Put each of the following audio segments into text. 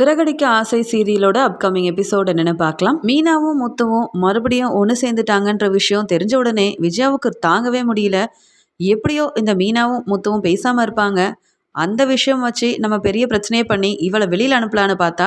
சிறகடிக்க ஆசை சீரியலோட upcoming episode என்னன்னு பார்க்கலாம். மீனாவும் முத்துவும் மறுபடியும் ஒன்று சேர்ந்துட்டாங்கன்ற விஷயம் தெரிஞ்ச உடனே விஜயாவுக்கு தாங்கவே முடியல. எப்படியோ இந்த மீனாவும் முத்துவும் பேசாமல் இருப்பாங்க. அந்த விஷயம் வச்சு நம்ம பெரிய பிரச்சனையை பண்ணி இவளை வெளியில் அனுப்பலான்னு பார்த்தா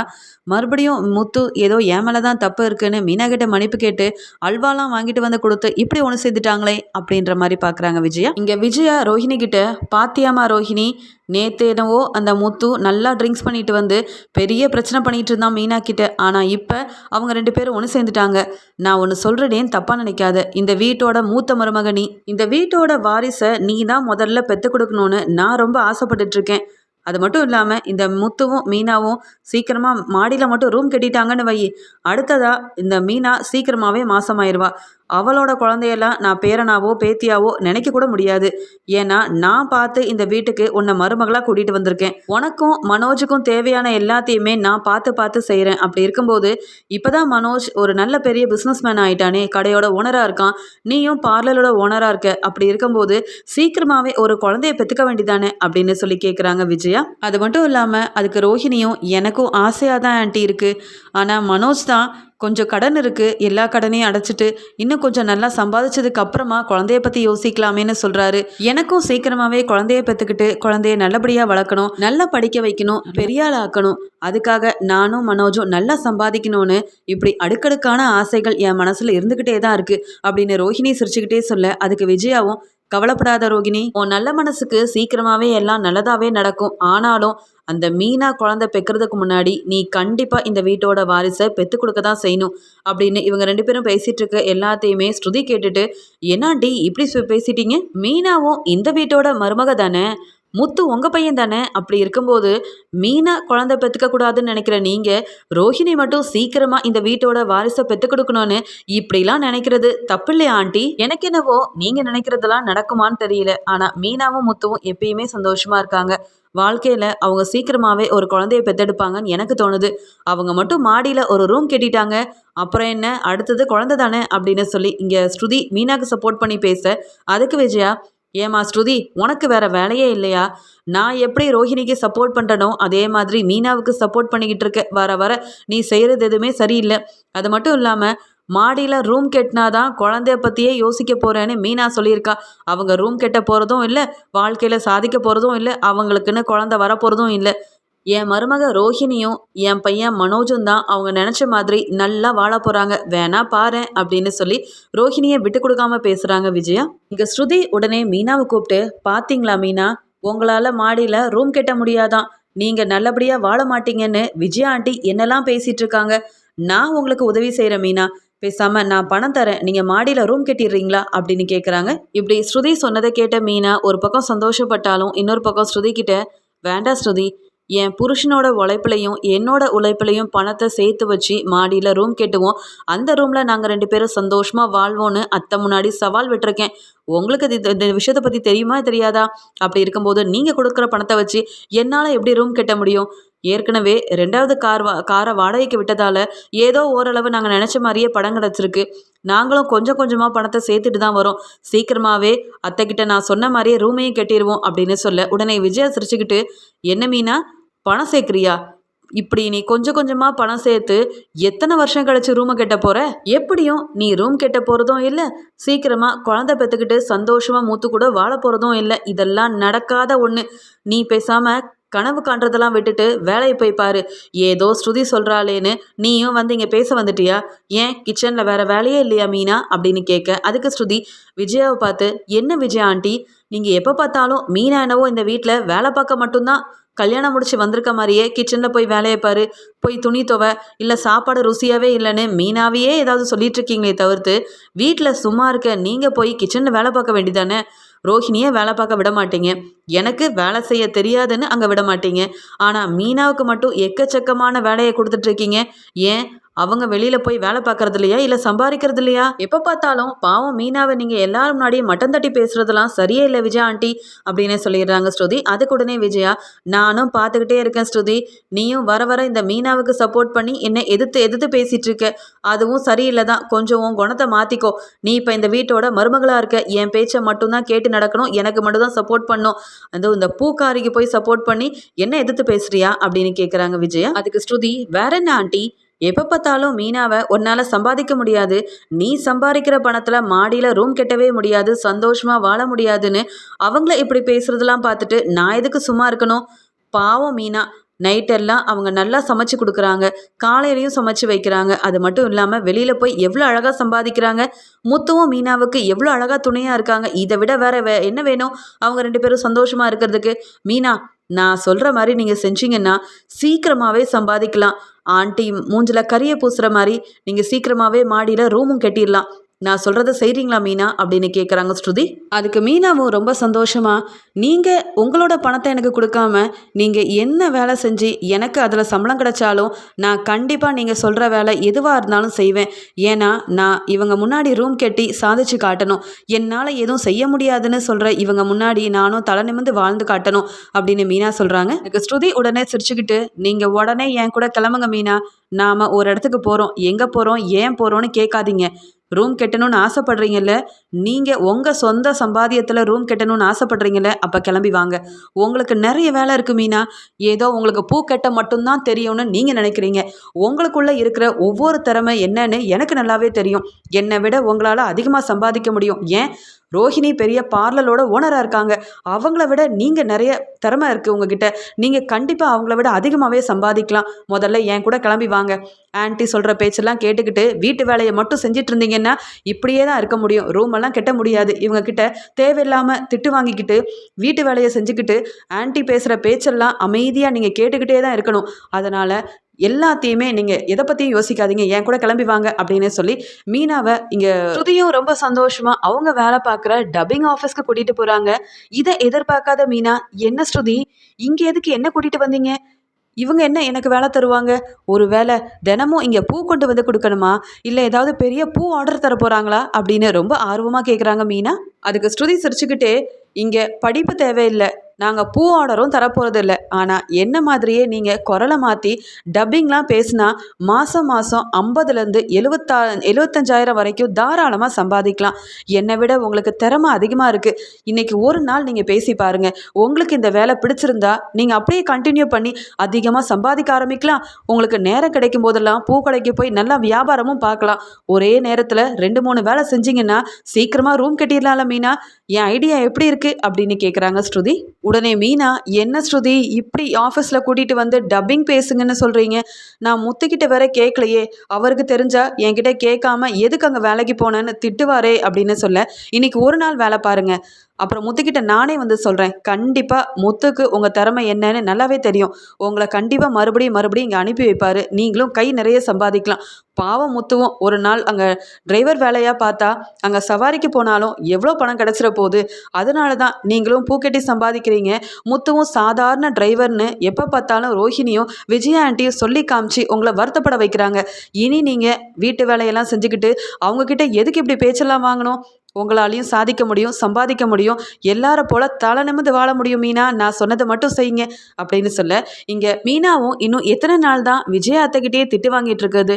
மறுபடியும் முத்து ஏதோ என் மேலே தான் தப்பு இருக்குன்னு மீனா கிட்ட மன்னிப்பு கேட்டு அல்வாலாம் வாங்கிட்டு வந்து கொடுத்து இப்படி ஒன்று சேர்த்துட்டாங்களே அப்படின்ற மாதிரி பார்க்குறாங்க விஜயா. இங்கே விஜயா ரோஹிணி கிட்ட பாத்தியாமா ரோஹிணி நேற்று என்னவோ அந்த முத்து நல்லா ட்ரிங்க்ஸ் பண்ணிட்டு வந்து பெரிய பிரச்சனை பண்ணிட்டு இருந்தான் மீனா கிட்ட. ஆனால் இப்போ அவங்க ரெண்டு பேரும் ஒன்று சேர்ந்துட்டாங்க. நான் ஒன்று சொல்கிறேன்னு தப்பாக நினைக்காத. இந்த வீட்டோட மூத்த மருமக நீ. இந்த வீட்டோட வாரிசை நீ தான் முதல்ல பெற்று கொடுக்கணும்னு நான் ரொம்ப ஆசைப்பட்டுட்ருக்கேன் அது மட்டும் இல்லாமல் இந்த முத்துவும் மீனாவும் சீக்கிரமாக மாடியில் மட்டும் ரூம் கட்டிட்டாங்கன்னு வை. அடுத்ததாக இந்த மீனா சீக்கிரமாகவே மாசமாயிருவா. அவளோட குழந்தையெல்லாம் நான் பேரனாவோ பேத்தியாவோ நினைக்க கூட முடியாது. ஏன்னா நான் பார்த்து இந்த வீட்டுக்கு உன்னை மருமகளாக கூட்டிகிட்டு வந்திருக்கேன். உனக்கும் மனோஜுக்கும் தேவையான எல்லாத்தையுமே நான் பார்த்து பார்த்து செய்கிறேன் அப்படி இருக்கும்போது இப்போதான் மனோஜ் ஒரு நல்ல பெரிய பிஸ்னஸ் மேன் ஆயிட்டானே கடையோட ஓனராக இருக்கான். நீயும் பார்லரோட ஓனராக இருக்க. அப்படி இருக்கும்போது சீக்கிரமாகவே ஒரு குழந்தைய பெற்றுக்க வேண்டிதானே அப்படின்னு சொல்லி கேட்குறாங்க விஜயா. அது மட்டும் இல்லாமல் அதுக்கு ரோஹிணியும் எனக்கும் ஆசையாக தான் ஆன்ட்டி இருக்குது ஆனால் மனோஜ் தான் கொஞ்சம் கடன் இருக்குது எல்லா கடனையும் அடைச்சிட்டு இன்னும் கொஞ்சம் நல்லா சம்பாதிச்சதுக்கு அப்புறமா குழந்தைய பற்றி யோசிக்கலாமேன்னு சொல்கிறாரு எனக்கும் சீக்கிரமாகவே குழந்தைய பெற்றுக்கிட்டு குழந்தைய நல்லபடியாக வளர்க்கணும் நல்லா படிக்க வைக்கணும் பெரிய ஆக்கணும். அதுக்காக நானும் மனோஜும் நல்லா சம்பாதிக்கணும்னு இப்படி அடுக்கடுக்கான ஆசைகள் என் மனசில் இருந்துக்கிட்டே தான் இருக்குது அப்படின்னு ரோஹிணி சிரிச்சுக்கிட்டே சொல்ல அதுக்கு விஜயாவும் கவலைப்படாத ரோகிணி உன் நல்ல மனசுக்கு சீக்கிரமாகவே எல்லாம் நல்லதாகவே நடக்கும். ஆனாலும் அந்த மீனா குழந்தை பெக்கிறதுக்கு முன்னாடி நீ கண்டிப்பாக இந்த வீட்டோட வாரிசை பெற்று கொடுக்க தான் செய்யணும் அப்படின்னு இவங்க ரெண்டு பேரும் பேசிகிட்டு இருக்க எல்லாத்தையுமே ஸ்ருதி கேட்டுட்டு என்னாண்டி இப்படி பேசிட்டீங்க? மீனாவும் இந்த வீட்டோட மருமக தானே? முத்து உங்கள் பையன் தானே? அப்படி இருக்கும்போது மீனா குழந்தை பெற்றுக்க கூடாதுன்னு நினைக்கிற நீங்கள் ரோஹிணி மட்டும் சீக்கிரமாக இந்த வீட்டோட வாரிசை பெற்று கொடுக்கணும்னு இப்படிலாம் நினைக்கிறது தப்பு இல்லையா ஆண்டி? எனக்கு என்னவோ நீங்கள் நினைக்கிறதெல்லாம் நடக்குமான்னு தெரியல. ஆனால் மீனாவும் முத்துவும் எப்பயுமே சந்தோஷமாக இருக்காங்க. வாழ்க்கையில் அவங்க சீக்கிரமாகவே ஒரு குழந்தைய பெற்றெடுப்பாங்கன்னு எனக்கு தோணுது. அவங்க மட்டும் மாடியில் ஒரு ரூம் கட்டிட்டாங்க. அப்புறம் என்ன? அடுத்தது குழந்தை தானே? அப்படின்னு சொல்லி இங்கே ஸ்ருதி மீனாக்கு சப்போர்ட் பண்ணி பேச அதுக்கு விஜயா ஏமா ஸ்ருதி உனக்கு வேற வேலையே இல்லையா? நான் எப்படி ரோஹிணிக்கு சப்போர்ட் பண்ணுறனோ அதே மாதிரி மீனாவுக்கு சப்போர்ட் பண்ணிக்கிட்டு இருக்க வர வர நீ செய்கிறது எதுவுமே சரியில்லை. அது மட்டும் இல்லாமல் மாடியில் ரூம் கெட்டினாதான் குழந்தைய பற்றியே யோசிக்க போகிறேன்னு மீனா சொல்லியிருக்கா. அவங்க ரூம் கெட்ட போகிறதும் இல்லை வாழ்க்கையில் சாதிக்க போகிறதும் இல்லை அவங்களுக்குன்னு குழந்த வரப்போகிறதும் இல்லை. என் மருமக ரோஹிணியும் என் பையன் மனோஜும் தான் அவங்க நினச்ச மாதிரி நல்லா வாழ போகிறாங்க வேணா பாரு அப்படின்னு சொல்லி ரோஹிணியை விட்டு கொடுக்காம பேசுகிறாங்க விஜயா. இங்கே ஸ்ருதி உடனே மீனாவை கூப்பிட்டு பார்த்தீங்களா மீனா? உங்களால் மாடியில் ரூம் கட்ட முடியாதான். நீங்கள் நல்லபடியாக வாழ மாட்டீங்கன்னு விஜயா ஆண்டி என்னெல்லாம் பேசிகிட்டு இருக்காங்க. நான் உங்களுக்கு உதவி செய்கிறேன் மீனா. பேசாமல் நான் பணம் தரேன். நீங்கள் மாடியில் ரூம் கட்டிடுறீங்களா? அப்படின்னு கேட்குறாங்க இப்படி ஸ்ருதி சொன்னதை கேட்ட மீனா ஒரு பக்கம் சந்தோஷப்பட்டாலும் இன்னொரு பக்கம் ஸ்ருதி கிட்ட வேண்டாம் ஸ்ருதி. என் புருஷனோட உழைப்புலையும் என்னோட உழைப்புலையும் பணத்தை சேர்த்து வச்சு மாடியில் ரூம் கெட்டுவோம். அந்த ரூமில் நாங்கள் ரெண்டு பேரும் சந்தோஷமாக வாழ்வோன்னு அத்தை முன்னாடி சவால் விட்டுருக்கேன். உங்களுக்கு இது இந்த விஷயத்தை பற்றி தெரியுமா தெரியாதா? அப்படி இருக்கும்போது நீங்கள் கொடுக்குற பணத்தை வச்சு என்னால் எப்படி ரூம் கட்ட முடியும்? ஏற்கனவே ரெண்டாவது கார் வா காரை வாடகைக்கு விட்டதால் ஏதோ ஓரளவு நாங்கள் நினச்ச மாதிரியே படம் கிடச்சிருக்கு. நாங்களும் கொஞ்சம் கொஞ்சமாக பணத்தை சேர்த்துட்டு தான் வரோம். சீக்கிரமாகவே அத்தைக்கிட்ட நான் சொன்ன மாதிரியே ரூமையும் கட்டிடுவோம் அப்படின்னு சொல்ல உடனே விஜயா சிரிச்சுக்கிட்டு என்ன மீனா பணம் சேர்க்குறியா? இப்படி நீ கொஞ்சம் கொஞ்சமாக பணம் சேர்த்து எத்தனை வருஷம் கழிச்சு ரூமை கெட்ட போகிற எப்படியும் நீ ரூம் கெட்ட போகிறதும் இல்லை சீக்கிரமாக குழந்தை பெற்றுக்கிட்டு சந்தோஷமாக மூத்து கூட வாழ போகிறதும் இல்லை. இதெல்லாம் நடக்காத ஒன்று நீ பேசாமல் கனவு காண்றதெல்லாம் விட்டுட்டு வேலையை போய் பாரு. ஏதோ ஸ்ருதி சொல்கிறாளேன்னு நீயும் வந்து இங்கே பேச வந்துட்டியா? ஏன் கிச்சனில் வேறு வேலையே இல்லையா மீனா? அப்படின்னு கேட்க. அதுக்கு ஸ்ருதி விஜயாவை பார்த்து என்ன விஜயா ஆண்டி? நீங்கள் எப்போ பார்த்தாலும் மீனா என்னவோ இந்த வீட்டில் வேலை பார்க்க மட்டும்தான். கல்யாணம் முடிச்சு வந்திருக்க மாதிரியே கிச்சனில் போய் வேலையை பாரு. போய் துணி துவை இல்லை சாப்பாடு ருசியாகவே இல்லைன்னு மீனாவையே ஏதாவது சொல்லிட்டு இருக்கீங்களே தவிர்த்து வீட்டில் சும்மா இருக்க நீங்கள் போய் கிச்சனில் வேலை பார்க்க வேண்டியதானே ரோஹிணியை வேலை பார்க்க விட மாட்டீங்க எனக்கு வேலை செய்ய தெரியாதுன்னு அங்கே விட மாட்டீங்க ஆனால் மீனாவுக்கு மட்டும் எக்கச்சக்கமான வேலையை கொடுத்துட்ருக்கீங்க ஏன்? அவங்க வெளியில போய் வேலை பார்க்கறது இல்லையா? இல்ல சம்பாதிக்கிறது இல்லையா? எப்ப பார்த்தாலும் பாவம் மீனாவை நீங்க எல்லாரும் முன்னாடியும் மட்டம் தட்டி பேசுறதெல்லாம் சரியே இல்லை விஜயா ஆண்டி அப்படின்னு சொல்லிடுறாங்க ஸ்ருதி. அதுக்கு உடனே விஜயா நானும் பார்த்துக்கிட்டே இருக்கேன் ஸ்ருதி. நீயும் வர வர இந்த மீனாவுக்கு சப்போர்ட் பண்ணி என்னை எதிர்த்து எதிர்த்து பேசிட்டு இருக்க. அதுவும் சரியில்லை தான். கொஞ்சம் உன் குணத்தை மாத்திக்கோ. நீ இப்போ இந்த வீட்டோட மருமகளா இருக்க. என் பேச்சை மட்டும்தான் கேட்டு நடக்கணும். எனக்கு மட்டும்தான் சப்போர்ட் பண்ணும். அந்த இந்த பூக்காரிக்கு போய் சப்போர்ட் பண்ணி என்ன எதிர்த்து பேசுறியா? அப்படின்னு கேட்குறாங்க விஜயா. அதுக்கு ஸ்ருதி வேற என்ன ஆண்டி? எப்போ பார்த்தாலும் மீனாவை உன்னால் சம்பாதிக்க முடியாது. நீ சம்பாதிக்கிற பணத்தில் மாடியில் ரூம் கட்டவே முடியாது. சந்தோஷமாக வாழ முடியாதுன்னு அவங்கள இப்படி பேசுறதெல்லாம் பார்த்துட்டு நான் எதுக்கு சும்மா இருக்கணும்? பாவம் மீனா. நைட்டெல்லாம் அவங்க நல்லா சமைச்சு கொடுக்குறாங்க. காலையிலையும் சமைச்சு வைக்கிறாங்க. அது மட்டும் இல்லாமல் வெளியில் போய் எவ்வளோ அழகாக சம்பாதிக்கிறாங்க? முத்துவும் மீனாவுக்கு எவ்வளோ அழகாக துணையாக இருக்காங்க. இதை விட வேற வே என்ன வேணும்? அவங்க ரெண்டு பேரும் சந்தோஷமாக இருக்கிறதுக்கு. மீனா நான் சொல்கிற மாதிரி நீங்கள் செஞ்சீங்கன்னா சீக்கிரமாகவே சம்பாதிக்கலாம். ஆண்டி மூஞ்சில் கறியை பூசுகிற மாதிரி நீங்கள் சீக்கிரமாகவே மாடியில் ரூமும் கட்டிடலாம். நான் சொல்கிறத செய்கிறீங்களா மீனா? அப்படின்னு கேட்குறாங்க ஸ்ருதி. அதுக்கு மீனாவும் ரொம்ப சந்தோஷமாக நீங்கள் உங்களோட பணத்தை எனக்கு கொடுக்காம நீங்கள் என்ன வேலை செஞ்சு எனக்கு அதில் சம்பளம் கிடைச்சாலும் நான் கண்டிப்பாக நீங்கள் சொல்கிற வேலை எதுவாக இருந்தாலும் செய்வேன். ஏன்னா நான் இவங்க முன்னாடி ரூம் கட்டி சாதிச்சு காட்டணும். என்னால் எதுவும் செய்ய முடியாதுன்னு சொல்கிற இவங்க முன்னாடி நானும் தலை நிமிந்து வாழ்ந்து காட்டணும் அப்படின்னு மீனா சொல்கிறாங்க எனக்கு ஸ்ருதி உடனே சிரிச்சுக்கிட்டு நீங்கள் உடனே என் கூட கிளம்புங்க மீனா. நாம் ஒரு இடத்துக்கு போகிறோம் எங்கே போகிறோம் ஏன் போகிறோன்னு கேட்காதீங்க. ரூம் கட்டணும்னு ஆசைப்படுறீங்கல்ல? நீங்கள் உங்கள் சொந்த சம்பாதியத்தில் ரூம் கட்டணும்னு ஆசைப்படுறீங்கல்ல? அப்போ கிளம்பி வாங்க. உங்களுக்கு நிறைய வேலை இருக்குது மீனா. ஏதோ உங்களுக்கு பூ கட்ட மட்டும்தான் தெரியும்னு நீங்கள் நினைக்கிறீங்க. உங்களுக்குள்ளே இருக்கிற ஒவ்வொரு திறமை என்னன்னு எனக்கு நல்லாவே தெரியும். என்னை விட உங்களால் அதிகமாக சம்பாதிக்க முடியும். ஏன்? ரோஹிணி பெரிய பார்லரோட ஓனராக இருக்காங்க. அவங்கள விட நீங்கள் நிறைய திறமை இருக்குது உங்ககிட்ட. நீங்கள் கண்டிப்பாக அவங்கள விட அதிகமாகவே சம்பாதிக்கலாம். முதல்ல என் கூட கிளம்பி வாங்க. ஆன்ட்டி சொல்கிற பேச்செல்லாம் கேட்டுக்கிட்டு வீட்டு வேலையை மட்டும் செஞ்சுட்டு இருந்தீங்கன்னா இப்படியே தான் இருக்க முடியும். ரூமெல்லாம் கெட்ட கட்ட முடியாது. இவங்கக்கிட்ட தேவையில்லாமல் திட்டு வாங்கிக்கிட்டு வீட்டு வேலையை செஞ்சுக்கிட்டு ஆன்ட்டி பேசுகிற பேச்செல்லாம் அமைதியாக நீங்கள் கேட்டுக்கிட்டே தான் இருக்கணும். அதனால் எல்லாத்தையுமே நீங்கள் எதை பற்றியும் யோசிக்காதீங்க. என் கூட கிளம்பி வாங்க அப்படின்னு சொல்லி மீனாவை இங்கே ஸ்ருதியும் ரொம்ப சந்தோஷமாக அவங்க வேலை பார்க்குற டப்பிங் ஆஃபீஸ்க்கு கூட்டிகிட்டு போகிறாங்க இதை எதிர்பார்க்காத மீனா என்ன ஸ்ருதி? இங்கே எதுக்கு என்ன கூட்டிகிட்டு வந்தீங்க? இவங்க என்ன எனக்கு வேலை தருவாங்க? ஒரு வேலை தினமும் இங்கே பூ கொண்டு வந்து கொடுக்கணுமா? இல்லை ஏதாவது பெரிய பூ ஆர்டர் தர போகிறாங்களா அப்படின்னு ரொம்ப ஆர்வமாக கேட்குறாங்க மீனா. அதுக்கு ஸ்ருதி சிரிச்சுக்கிட்டே இங்கே படிப்பு தேவையில்லை. நாங்கள் பூ ஆர்டரும் தரப்போகிறது இல்லை ஆனால் என்ன மாதிரியே நீங்கள் குரலை மாற்றி டப்பிங்லாம் பேசினா மாதம் மாதம் ஐம்பதுலேருந்து எழுபத்தா எழுபத்தஞ்சாயிரம் வரைக்கும் தாராளமாக சம்பாதிக்கலாம். என்னை விட உங்களுக்கு திறமை அதிகமாக இருக்குது இன்றைக்கி ஒரு நாள் நீங்கள் பேசி பாருங்கள் உங்களுக்கு இந்த வேலை பிடிச்சிருந்தா நீங்கள் அப்படியே கண்டினியூ பண்ணி அதிகமாக சம்பாதிக்க ஆரம்பிக்கலாம். உங்களுக்கு நேரம் கிடைக்கும் போதெல்லாம் பூ கடைக்கு போய் நல்லா வியாபாரமும் பார்க்கலாம். ஒரே நேரத்தில் ரெண்டு மூணு வேலை செஞ்சீங்கன்னா சீக்கிரமாக ரூம் கட்டிடலாம்ல மீனா. என் ஐடியா எப்படி இருக்குது அப்படின்னு கேட்குறாங்க ஸ்ருதி. உடனே மீனா என்ன ஸ்ருதி? இப்படி ஆஃபீஸில் கூட்டிகிட்டு வந்து டப்பிங் பேசுங்கன்னு சொல்கிறீங்க நான் முத்துக்கிட்ட வேற கேட்கலையே அவருக்கு தெரிஞ்சா என்கிட்ட கேட்காம எதுக்கு அங்கே வேலைக்கு போனேன்னு திட்டுவாரே அப்படின்னு சொல்ல இன்னைக்கு ஒரு நாள் வேலை பாருங்கள் அப்புறம் முத்துக்கிட்ட நானே வந்து சொல்கிறேன் கண்டிப்பாக முத்துக்கு உங்கள் திறமை என்னன்னு நல்லாவே தெரியும். உங்களை கண்டிப்பாக மறுபடியும் மறுபடியும் இங்கே அனுப்பி வைப்பார். நீங்களும் கை நிறைய சம்பாதிக்கலாம். பாவம் முத்துவும் ஒரு நாள் அங்கே டிரைவர் வேலையாக பார்த்தா அங்கே சவாரிக்கு போனாலும் எவ்வளோ பணம் கிடச்சிட போகுது அதனால தான் நீங்களும் பூக்கெட்டி சம்பாதிக்கிறீங்க. முத்துவும் சாதாரண டிரைவர்னு எப்போ பார்த்தாலும் ரோஹிணியும் விஜயா ஆண்டியும் சொல்லி காமிச்சு உங்களை வருத்தப்பட வைக்கிறாங்க. இனி நீங்கள் வீட்டு வேலையெல்லாம் செஞ்சுக்கிட்டு அவங்கக்கிட்ட எதுக்கு இப்படி பேச்செல்லாம் வாங்கணும்? உங்களாலையும் சாதிக்க முடியும் சம்பாதிக்க முடியும் எல்லார போல தலை நிமிந்து வாழ முடியும் மீனா. நான் சொன்னதை மட்டும் செய்யுங்க அப்படின்னு சொல்ல இங்கே மீனாவும் இன்னும் எத்தனை நாள் தான் விஜய் அத்தைக்கிட்டே திட்டு வாங்கிட்டு இருக்குது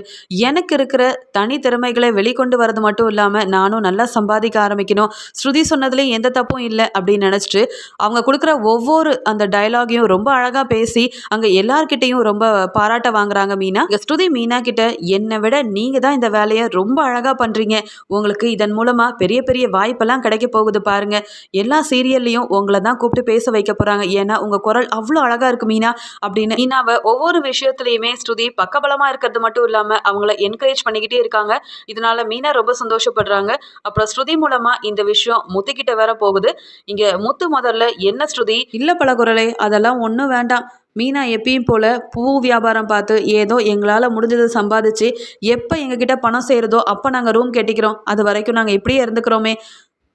எனக்கு இருக்கிற தனி திறமைகளை வெளிக்கொண்டு வரது மட்டும் இல்லாமல் நானும் நல்லா சம்பாதிக்க ஆரம்பிக்கணும். ஸ்ருதி சொன்னதுலேயும் எந்த தப்பும் இல்லை அப்படின்னு நினச்சிட்டு அவங்க கொடுக்குற ஒவ்வொரு அந்த டயலாகையும் ரொம்ப அழகாக பேசி அங்கே எல்லார்கிட்டையும் ரொம்ப பாராட்ட வாங்குறாங்க மீனா. ஸ்ருதி மீனா கிட்ட என்னை விட நீங்கள் தான் இந்த வேலையை ரொம்ப அழகாக பண்ணுறீங்க உங்களுக்கு இதன் மூலமாக பெரிய பெரிய வாய்ப்பெல்லாம் கிடைக்க போகுது பாருங்க. எல்லா சீரியல்லையும் உங்களை தான் கூப்பிட்டு பேச வைக்க போகிறாங்க ஏன்னா உங்கள் குரல் அவ்வளோ அழகாக இருக்கு மீனா அப்படின்னு மீனாவை ஒவ்வொரு விஷயத்துலையுமே ஸ்ருதி பக்கபலமாக இருக்கிறது மட்டும் இல்லாமல் அவங்கள என்கரேஜ் பண்ணிக்கிட்டே இருக்காங்க. இதனால மீனா ரொம்ப சந்தோஷப்படுறாங்க. அப்புறம் ஸ்ருதி மூலமாக இந்த விஷயம் முத்துக்கிட்ட வேற போகுது. இங்கே முத்து முதல்ல என்ன ஸ்ருதி? இல்லை பழகுரலே அதெல்லாம் ஒன்றும் வேண்டாம். மீனா எப்பயும் போல் பூ வியாபாரம் பார்த்து ஏதோ எங்களால் முடிஞ்சதை சம்பாதிச்சு எப்போ எங்ககிட்ட பணம் செய்கிறதோ அப்போ நாங்கள் ரூம் கட்டிக்கிறோம். அது வரைக்கும் நாங்கள் இப்படியே இருந்துக்கிறோமே.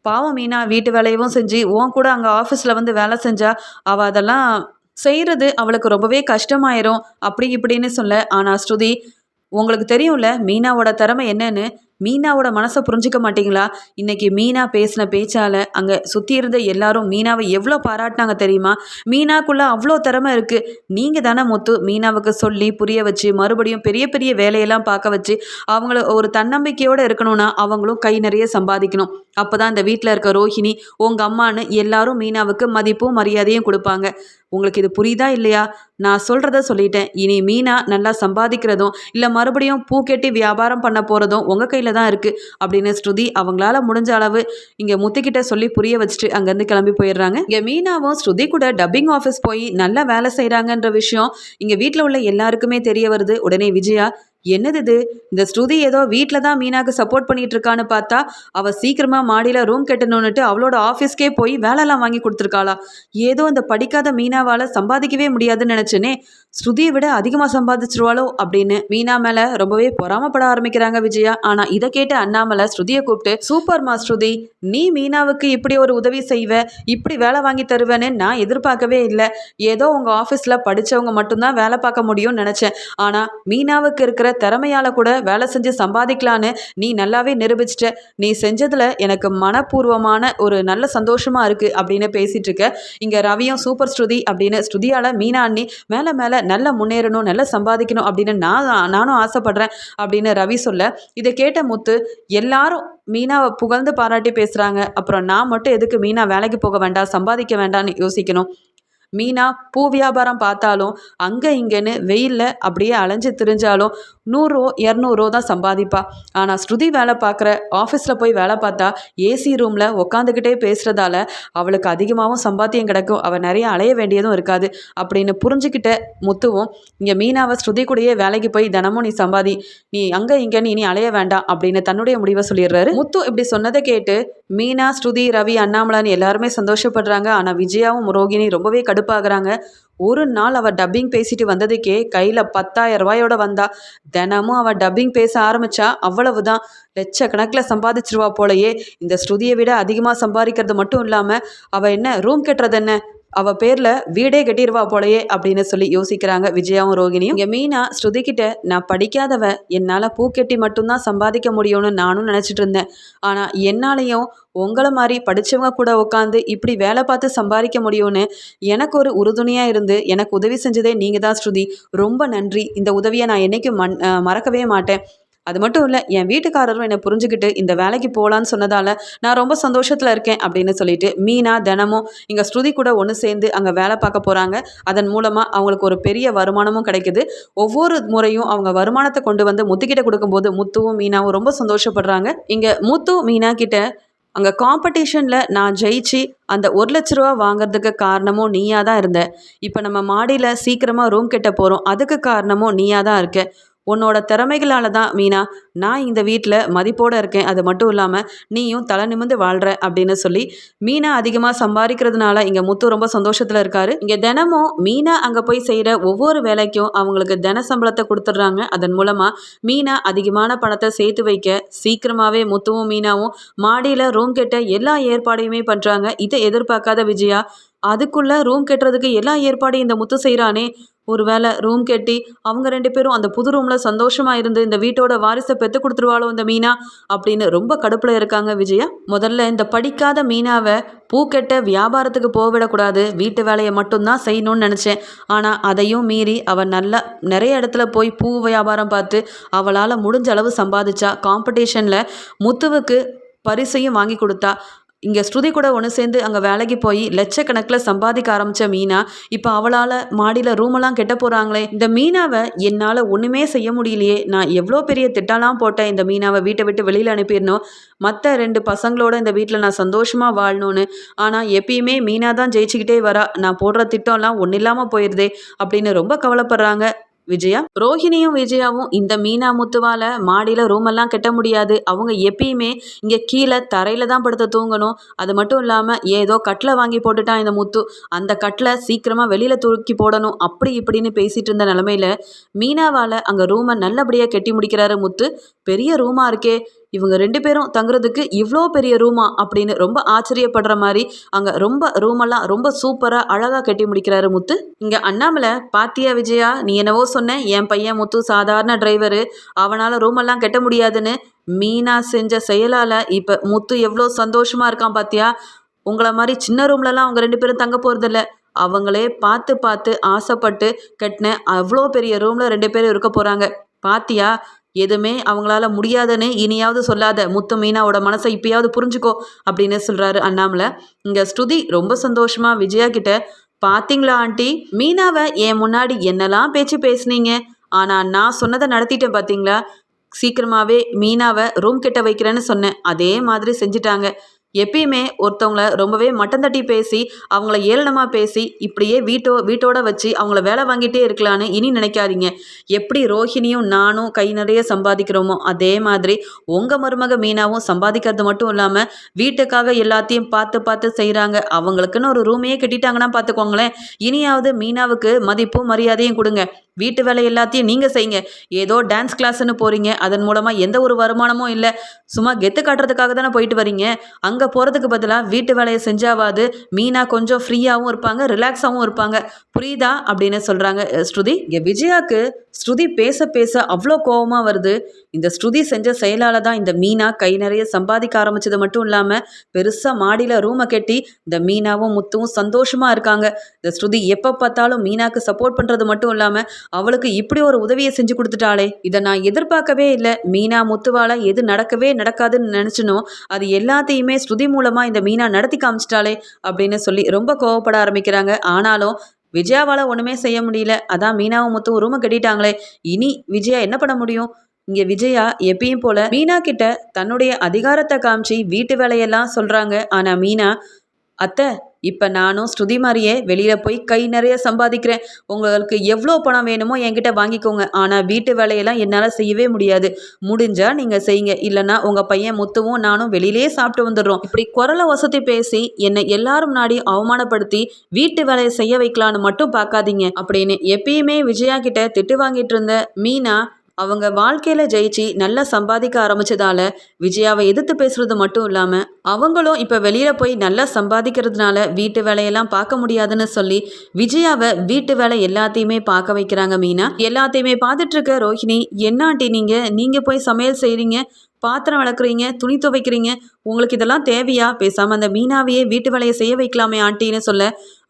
பாவம் மீனா வீட்டு வேலையவும் செஞ்சு உன் கூட அங்கே ஆஃபீஸில் வந்து வேலை செஞ்சா அவள் அதெல்லாம் செய்கிறது அவளுக்கு ரொம்பவே கஷ்டமாயிரும். அப்படி இப்படின்னு சொல்ல. ஆனால் ஸ்ருதி உங்களுக்கு தெரியும்ல மீனாவோட திறமை என்னன்னு? மீனாவோட மனசை புரிஞ்சுக்க மாட்டீங்களா? இன்னைக்கு மீனா பேசின பேச்சால் அங்கே சுற்றி இருந்த எல்லாரும் மீனாவை எவ்வளோ பாராட்டினாங்க தெரியுமா? மீனாக்குள்ளே அவ்வளோ திறமை இருக்குது நீங்கள் தானே முத்து மீனாவுக்கு சொல்லி புரிய வச்சு மறுபடியும் பெரிய பெரிய வேலையெல்லாம் பார்க்க வச்சு அவங்கள ஒரு தன்னம்பிக்கையோடு இருக்கணும்னா அவங்களும் கை நிறைய சம்பாதிக்கணும். அப்போ தான் இந்த வீட்டில் இருக்க ரோஹிணி உங்கள் அம்மான்னு எல்லாரும் மீனாவுக்கு மதிப்பும் மரியாதையும் கொடுப்பாங்க. உங்களுக்கு இது புரியுதா இல்லையா? நான் சொல்கிறத சொல்லிட்டேன். இனி மீனா நல்லா சம்பாதிக்கிறதும் இல்லை மறுபடியும் பூ கெட்டி வியாபாரம் பண்ண போகிறதும் உங்கள் கையில் தான் இருக்குது அப்படின்னு ஸ்ருதி அவங்களால முடிஞ்ச அளவு இங்கே முத்துக்கிட்ட சொல்லி புரிய வச்சுட்டு அங்கேருந்து கிளம்பி போயிடுறாங்க. இங்கே மீனாவும் ஸ்ருதி கூட டப்பிங் ஆஃபீஸ் போய் நல்லா வேலை செய்கிறாங்கன்ற விஷயம் இங்கே வீட்டில் உள்ள எல்லாருக்குமே தெரிய வருது. உடனே விஜயா என்னது இது? இந்த ஸ்ருதி ஏதோ வீட்டில் தான் மீனாக்கு சப்போர்ட் பண்ணிட்டு இருக்கான்னு பார்த்தா அவள் சீக்கிரமாக மாடியில் ரூம் கட்டணுன்னுட்டு அவளோட ஆஃபீஸ்க்கே போய் வேலைலாம் வாங்கி கொடுத்துருக்காளா. ஏதோ இந்த படிக்காத மீனாவால் சம்பாதிக்கவே முடியாதுன்னு நினச்சேனே. ஸ்ருதியை விட அதிகமாக சம்பாதிச்சிருவாளோ அப்படின்னு மீனா மேலே ரொம்பவே பொறாமப்பட ஆரம்பிக்கிறாங்க விஜயா. ஆனால் இதை கேட்டு அண்ணாமலை ஸ்ருதியை கூப்பிட்டு சூப்பர்மா ஸ்ருதி நீ மீனாவுக்கு இப்படி ஒரு உதவி செய்வ இப்படி வேலை வாங்கி தருவேன்னு நான் எதிர்பார்க்கவே இல்லை. ஏதோ உங்கள் ஆஃபீஸில் படித்தவங்க மட்டும்தான் வேலை பார்க்க முடியும்னு நினச்சேன். ஆனால் மீனாவுக்கு இருக்கிற திறமையால் கூட வேலை செஞ்சு சம்பாதிக்கலான்னு நீ நல்லாவே நிரூபிச்சிட்ட. நீ செஞ்சதில் எனக்கு மனப்பூர்வமான ஒரு நல்ல சந்தோஷமாக இருக்குது அப்படின்னு பேசிகிட்டு இருக்க. இங்கே ரவியும் சூப்பர் ஸ்ருதி அப்படின்னு ஸ்ருதியால் மீனா அண்ணி மேலே மேலே நல்லா முன்னேறணும் நல்லா சம்பாதிக்கணும் அப்படின்னு நான் நானும் ஆசைப்படுறேன் அப்படின்னு ரவி சொல்ல இதை கேட்ட முத்து எல்லாரும் மீனாவை புகழ்ந்து பாராட்டி பேசுகிறாங்க அப்புறம் நான் மட்டும் எதுக்கு மீனா வேலைக்கு போக வேண்டாம் சம்பாதிக்க வேண்டாம்னு யோசிக்கணும். மீனா பூ வியாபாரம் பார்த்தாலும் அங்கே இங்கேன்னு வெயிலில் அப்படியே அலைஞ்சு திரிஞ்சாலும் நூறுரூவோ இரநூறுவோ தான் சம்பாதிப்பா. ஆனால் ஸ்ருதி வேலை பார்க்குற ஆஃபீஸில் போய் வேலை பார்த்தா ஏசி ரூமில் உக்காந்துக்கிட்டே பேசுகிறதால அவளுக்கு அதிகமாகவும் சம்பாத்தியம் கிடைக்கும். அவள் நிறைய அலைய வேண்டியதும் இருக்காது அப்படின்னு புரிஞ்சுக்கிட்ட முத்துவும் இங்கே மீனாவை ஸ்ருதி கூடயே வேலைக்கு போய் தினமும் நீ சம்பாதி. நீ அங்கே இங்கேன்னு இனி அலைய வேண்டாம் அப்படின்னு தன்னுடைய முடிவை சொல்லிடுறாரு. முத்து இப்படி சொன்னதை கேட்டு மீனா ஸ்ருதி ரவி அண்ணாமலான்னு எல்லாருமே சந்தோஷப்படுறாங்க. ஆனால் விஜயாவும் ரோகிணி ரொம்பவே கடுப்பாகிறாங்க. ஒரு நாள் அவள் டப்பிங் பேசிட்டு வந்ததுக்கே கையில் பத்தாயிரம் ரூபாயோட வந்தா. தினமும் அவள் டப்பிங் பேச ஆரம்பிச்சா அவ்வளவுதான். லட்சக்கணக்கில் சம்பாதிச்சிருவா போலயே. இந்த ஸ்ருதியை விட அதிகமாக சம்பாதிக்கிறது மட்டும் இல்லாமல் அவள் என்ன ரூம் கட்டுறது என்ன அவள் பேரில் வீடே கட்டிடுவா போலயே அப்படின்னு சொல்லி யோசிக்கிறாங்க விஜயாவும் ரோகிணியும். இங்கே மீனா ஸ்ருதி கிட்ட நான் படிக்காதவ என்னால் பூ மட்டும்தான் சம்பாதிக்க முடியும்னு நானும் நினச்சிட்டு இருந்தேன். ஆனால் என்னாலையும் உங்களை மாதிரி படித்தவங்க கூட உட்காந்து இப்படி வேலை பார்த்து சம்பாதிக்க முடியும்னு எனக்கு ஒரு உறுதுணையாக இருந்து எனக்கு உதவி செஞ்சதே நீங்கள் தான் ஸ்ருதி. ரொம்ப நன்றி. இந்த உதவியை நான் என்றைக்கும் மறக்கவே மாட்டேன். அது மட்டும் இல்லை என் வீட்டுக்காரரும் என்னை புரிஞ்சுக்கிட்டு இந்த வேலைக்கு போகலான்னு சொன்னதால் நான் ரொம்ப சந்தோஷத்தில் இருக்கேன் அப்படின்னு சொல்லிட்டு மீனா தினமும் இங்கே ஸ்ருதி கூட ஒன்று சேர்ந்து அங்கே வேலை பார்க்க போகிறாங்க அதன் மூலமாக அவங்களுக்கு ஒரு பெரிய வருமானமும் கிடைக்குது. ஒவ்வொரு முறையும் அவங்க வருமானத்தை கொண்டு வந்து முத்துக்கிட்ட கொடுக்கும்போது முத்துவும் மீனாவும் ரொம்ப சந்தோஷப்படுறாங்க. இங்கே முத்து மீனா கிட்ட அங்கே காம்படிஷனில் நான் ஜெயிச்சு அந்த ஒரு லட்ச ரூபா வாங்குறதுக்கு காரணமும் நீயாக தான் இருந்த. இப்போ நம்ம மாடியில் சீக்கிரமாக ரூம் கெட்ட போகிறோம் அதுக்கு காரணமும் நீயாக தான் இருக்க. உன்னோட திறமைகளால் தான் மீனா நான் இந்த வீட்டில் மதிப்போடு இருக்கேன். அது மட்டும் இல்லாமல் நீயும் தலை நிமிந்து வாழ்கிற அப்படின்னு சொல்லி மீனா அதிகமாக சம்பாதிக்கிறதுனால இங்கே முத்து ரொம்ப சந்தோஷத்தில் இருக்காரு. இங்கே தினமும் மீனா அங்கே போய் செய்கிற ஒவ்வொரு வேலைக்கும் அவங்களுக்கு தின சம்பளத்தை கொடுத்துட்றாங்க. அதன் மூலமாக மீனா அதிகமான பணத்தை சேர்த்து வைக்க சீக்கிரமாகவே முத்துவும் மீனாவும் மாடியில் ரூம் கெட்ட எல்லா ஏற்பாடையுமே பண்ணுறாங்க இதை எதிர்பார்க்காத விஜயா அதுக்குள்ளே ரூம் கட்டுறதுக்கு எல்லா ஏற்பாடையும் இந்த முத்து செய்கிறானே ஒரு வேளை ரூம் கட்டி அவங்க ரெண்டு பேரும் அந்த புது ரூமில் சந்தோஷமாக இருந்து இந்த வீட்டோட வாரிசை பெற்று கொடுத்துருவாளோ இந்த மீனா அப்படின்னு ரொம்ப கடுப்பில் இருக்காங்க விஜயா. முதல்ல இந்த படிக்காத மீனாவை பூக்கெட்ட வியாபாரத்துக்கு போவிடக்கூடாது வீட்டு வேலையை மட்டும்தான் செய்யணும்னு நினச்சேன். ஆனால் அதையும் மீறி அவள் நல்லா நிறைய இடத்துல போய் பூ வியாபாரம் பார்த்து அவளால் முடிஞ்ச அளவு சம்பாதிச்சா. காம்படிஷனில் முத்துவுக்கு பரிசையும் வாங்கி கொடுத்தா. இங்கே ஸ்ருதி கூட ஒன்று சேர்ந்து அங்கே வேலைக்கு போய் லட்சக்கணக்கில் சம்பாதிக்க ஆரம்பித்த மீனா இப்போ அவளால் மாடியில் ரூமெல்லாம் கெட்ட போகிறாங்களே இந்த மீனாவை என்னால் ஒன்றுமே செய்ய முடியலையே. நான் எவ்வளோ பெரிய திட்டம்லாம் போட்டேன் இந்த மீனாவை வீட்டை விட்டு வெளியில் அனுப்பிடணும். மற்ற ரெண்டு பசங்களோட இந்த வீட்டில் நான் சந்தோஷமாக வாழணும்னு. ஆனால் எப்பயுமே மீனா தான் ஜெயிச்சுக்கிட்டே வரா. நான் போடுற திட்டம்லாம் ஒன்றும் இல்லாமல் போயிடுதே அப்படின்னு ரொம்ப கவலைப்படுறாங்க. விஜயா? ரோஹிணியும் விஜயாவும் இந்த மீனா முத்துவால மாடியில் ரூமெல்லாம் கட்ட முடியாது. அவங்க எப்பயுமே இங்கே கீழே தரையில் தான் படுத்த தூங்கணும். அது மட்டும் இல்லாமல் ஏதோ கட்டில் வாங்கி போட்டுட்டான் இந்த முத்து. அந்த கட்டில் சீக்கிரமாக வெளியில் தூக்கி போடணும். அப்படி இப்படின்னு பேசிகிட்டு இருந்த நிலமையில மீனாவால் அங்கே ரூமை நல்லபடியாக கட்டி முடிக்கிறாரு முத்து. பெரிய ரூமா இருக்கே. இவங்க ரெண்டு பேரும் தங்குறதுக்கு இவ்வளோ பெரிய ரூமா அப்படின்னு ரொம்ப ஆச்சரியப்படுற மாதிரி அங்கே ரொம்ப ரூமெல்லாம் ரொம்ப சூப்பராக அழகாக கட்டி முடிக்கிறாரு முத்து. இங்கே அண்ணாமலை பாத்தியா விஜயா நீ என்னவோ சொன்ன என் பையன் முத்து சாதாரண டிரைவரு அவனால் ரூமெல்லாம் கட்ட முடியாதுன்னு மீனா செஞ்ச செயலால் இப்போ முத்து எவ்வளோ சந்தோஷமாக இருக்கான் பாத்தியா? உங்களை மாதிரி சின்ன ரூம்லலாம் அவங்க ரெண்டு பேரும் தங்க போகிறதில்ல அவங்களே பார்த்து பார்த்து ஆசைப்பட்டு கட்டின அவ்வளோ பெரிய ரூமில் ரெண்டு பேரும் இருக்க போகிறாங்க பாத்தியா எதுவுமே அவங்களால முடியாதுன்னு இனியாவது சொல்லாத முத்து மீனாவோட மனசை இப்பயாவது புரிஞ்சுக்கோ அப்படின்னு சொல்கிறாரு அண்ணாமலை. இங்கே ஸ்ருதி ரொம்ப சந்தோஷமாக விஜயா கிட்ட பார்த்தீங்களா ஆண்டி மீனாவை என் முன்னாடி என்னெல்லாம் பேச்சு பேசுனீங்க? ஆனால் நான் சொன்னதை நடத்திட்டேன் பார்த்தீங்களா சீக்கிரமாகவே மீனாவை ரூம் கிட்ட வைக்கிறேன்னு சொன்னேன். அதே மாதிரி செஞ்சுட்டாங்க. எப்பயுமே ஒருத்தவங்கள ரொம்பவே மட்டம் தட்டி பேசி அவங்கள ஏளனமாக பேசி இப்படியே வீட்டோ வீட்டோட வச்சு அவங்கள வேலை வாங்கிட்டே இருக்கலான்னு இனி நினைக்காதீங்க. எப்படி ரோஹிணியும் நானும் கை நிறைய சம்பாதிக்கிறோமோ அதே மாதிரி உங்கள் மருமக மீனாவும் சம்பாதிக்கிறது மட்டும் இல்லாமல் வீட்டுக்காக எல்லாத்தையும் பார்த்து பார்த்து செய்கிறாங்க அவங்களுக்குன்னு ஒரு ரூமையே கட்டிட்டாங்கன்னா பார்த்துக்கோங்களேன். இனியாவது மீனாவுக்கு மதிப்பும் மரியாதையும் கொடுங்க. வீட்டு வேலை எல்லாத்தையும் நீங்கள் செய்யுங்க. ஏதோ டான்ஸ் கிளாஸ்ன்னு போகிறீங்க அதன் மூலமாக எந்த ஒரு வருமானமும் இல்லை. சும்மா கெத்து காட்டுறதுக்காக தானே போயிட்டு வரீங்க? அங்கே போகிறதுக்கு பதிலாக வீட்டு வேலையை செஞ்சாவாது. மீனா கொஞ்சம் ஃப்ரீயாகவும் இருப்பாங்க ரிலாக்ஸாகவும் இருப்பாங்க. புரியுதா? அப்படின்னு சொல்கிறாங்க ஸ்ருதி. இங்கே விஜயாவுக்கு ஸ்ருதி பேச பேச அவ்வளோ கோபமாக வருது. இந்த ஸ்ருதி செஞ்ச செயலால் தான் இந்த மீனா கை நிறைய சம்பாதிக்க ஆரம்பிச்சது மட்டும் இல்லாமல் பெருசாக மாடியில் ரூமை கட்டி இந்த மீனாவும் முத்துவும் சந்தோஷமாக இருக்காங்க. இந்த ஸ்ருதி எப்போ பார்த்தாலும் மீனாக்கு சப்போர்ட் பண்ணுறது மட்டும் இல்லாமல் அவளுக்கு இப்படி ஒரு உதவியை செஞ்சு கொடுத்துட்டாளே. இதை நான் எதிர்பார்க்கவே இல்லை. மீனா முத்துவால் எது நடக்கவே நடக்காதுன்னு நினச்சினோ அது எல்லாத்தையுமே ஸ்ருதி மூலமாக இந்த மீனா நடத்தி காமிச்சிட்டாளே அப்படின்னு சொல்லி ரொம்ப கோவப்பட ஆரம்பிக்கிறாங்க. ஆனாலும் விஜயாவால் ஒன்றுமே செய்ய முடியல. அதான் மீனாவும் மொத்தம் ரூமை கட்டிட்டாங்களே. இனி விஜயா என்ன பண்ண முடியும்? இங்கே விஜயா எப்பயும் போல மீனா கிட்ட தன்னுடைய அதிகாரத்தை காமிச்சு வீட்டு வேலையெல்லாம் சொல்கிறாங்க ஆனால் மீனா அத்தை இப்போ நானும் ஸ்ருதி மாதிரியே வெளியில் போய் கை நிறைய சம்பாதிக்கிறேன். உங்களுக்கு எவ்வளோ பணம் வேணுமோ என்கிட்ட வாங்கிக்கோங்க. ஆனால் வீட்டு வேலையெல்லாம் என்னால் செய்யவே முடியாது. முடிஞ்சால் நீங்கள் செய்யுங்க. இல்லைன்னா உங்கள் பையன் முத்துவும் நானும் வெளியிலே சாப்பிட்டு வந்துடுறோம். இப்படி குரலை வசதி பேசி என்னை எல்லாரும் முன்னாடி அவமானப்படுத்தி வீட்டு வேலையை செய்ய வைக்கலான்னு மட்டும் பார்க்காதீங்க. அப்படின்னு எப்பயுமே விஜயா கிட்ட திட்டு வாங்கிட்டு இருந்த மீனா அவங்க வாழ்க்கையில் ஜெயிச்சு நல்லா சம்பாதிக்க ஆரம்பிச்சதால விஜயாவை எதிர்த்து பேசுறது மட்டும் இல்லாமல் அவங்களும் இப்போ வெளியில் போய் நல்லா சம்பாதிக்கிறதுனால வீட்டு வேலையெல்லாம் பார்க்க முடியாதுன்னு சொல்லி விஜயாவை வீட்டு வேலை எல்லாத்தையுமே பார்க்க வைக்கிறாங்க மீனா. எல்லாத்தையுமே பார்த்துட்டு இருக்க ரோஹிணி என்னாண்டி நீங்கள் நீங்கள் போய் சமையல் செய்கிறீங்க பாத்திரம் வளர்க்குறீங்க துணி துவைக்கிறீங்க உங்களுக்கு இதெல்லாம் தேவையா? பேசாமல் அந்த மீனாவையே வீட்டு வேலையை செய்ய வைக்கலாமே ஆண்டின்னு சொல்ல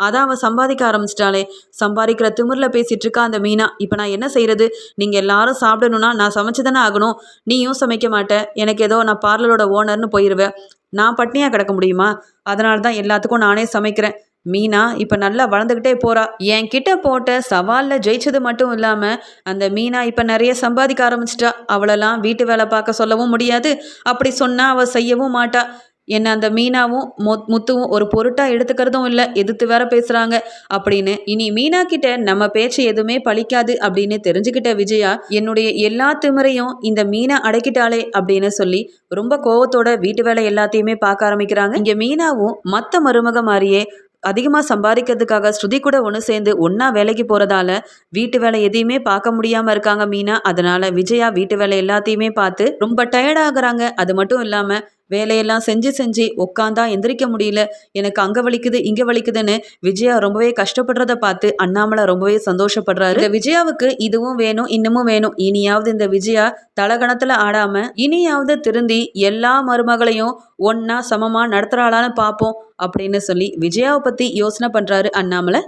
அதான் அவன் சம்பாதிக்க ஆரம்பிச்சிட்டாளே. சம்பாதிக்கிற திமிரில் பேசிகிட்டு இருக்கா அந்த மீனா. இப்போ நான் என்ன செய்கிறது நீங்கள் எல்லாரும் சாப்பிடணுன்னா நான் சமைச்சு தானே ஆகணும். நீயும் சமைக்க மாட்டேன் எனக்கு ஏதோ நான் பார்லரோட ஓனர்னு போயிடுவேன் நான் பட்னியாக கிடக்க முடியுமா? அதனால தான் எல்லாத்துக்கும் நானே சமைக்கிறேன். மீனா இப்போ நல்லா வளர்ந்துக்கிட்டே போகிறா என் கிட்ட போட்ட சவாலில் ஜெயிச்சது மட்டும் இல்லாமல் அந்த மீனா இப்போ நிறைய சம்பாதிக்க ஆரம்பிச்சிட்டா. அவளெல்லாம் வீட்டு வேலை பார்க்க சொல்லவும் முடியாது. அப்படி சொன்னால் அவள் செய்யவும் மாட்டா. என்ன அந்த மீனாவும் மொ முத்துவும் ஒரு பொருட்டாக எடுத்துக்கிறதும் இல்லை. எதிர்த்து வேற பேசுகிறாங்க அப்படின்னு இனி மீனா கிட்ட நம்ம பேச்சு எதுவுமே பழிக்காது அப்படின்னு தெரிஞ்சுக்கிட்ட விஜயா என்னுடைய எல்லா திமிரையும் இந்த மீனை அடக்கிட்டாளே அப்படின்னு சொல்லி ரொம்ப கோவத்தோட வீட்டு வேலை எல்லாத்தையுமே பார்க்க ஆரம்பிக்கிறாங்க. இங்கே மீனாவும் மற்ற மருமக மாதிரியே அதிகமாக சம்பாதிக்கிறதுக்காக ஸ்ருதி கூட ஒன்று சேர்ந்து ஒன்றா வேலைக்கு போகிறதால வீட்டு வேலை எதையுமே பார்க்க முடியாமல் இருக்காங்க மீனா. அதனால் விஜயா வீட்டு வேலை எல்லாத்தையுமே பார்த்து ரொம்ப டயர்டாகிறாங்க அது மட்டும் இல்லாமல் வேலையெல்லாம் செஞ்சு செஞ்சு உட்காந்தா எந்திரிக்க முடியல. எனக்கு அங்கே வலிக்குது இங்கே வலிக்குதுன்னு விஜயா ரொம்பவே கஷ்டப்படுறத பார்த்து அண்ணாமலை ரொம்பவே சந்தோஷப்படுறாரு. இந்த விஜயாவுக்கு இதுவும் வேணும் இன்னமும் வேணும். இனியாவது இந்த விஜயா தலகணத்தில் ஆடாம இனியாவது திருந்தி எல்லா மருமகளையும் ஒன்னா சமமா நடத்துறாளான்னு பார்ப்போம் அப்படின்னு சொல்லி விஜயாவை பத்தி யோசனை பண்றாரு அண்ணாமலை.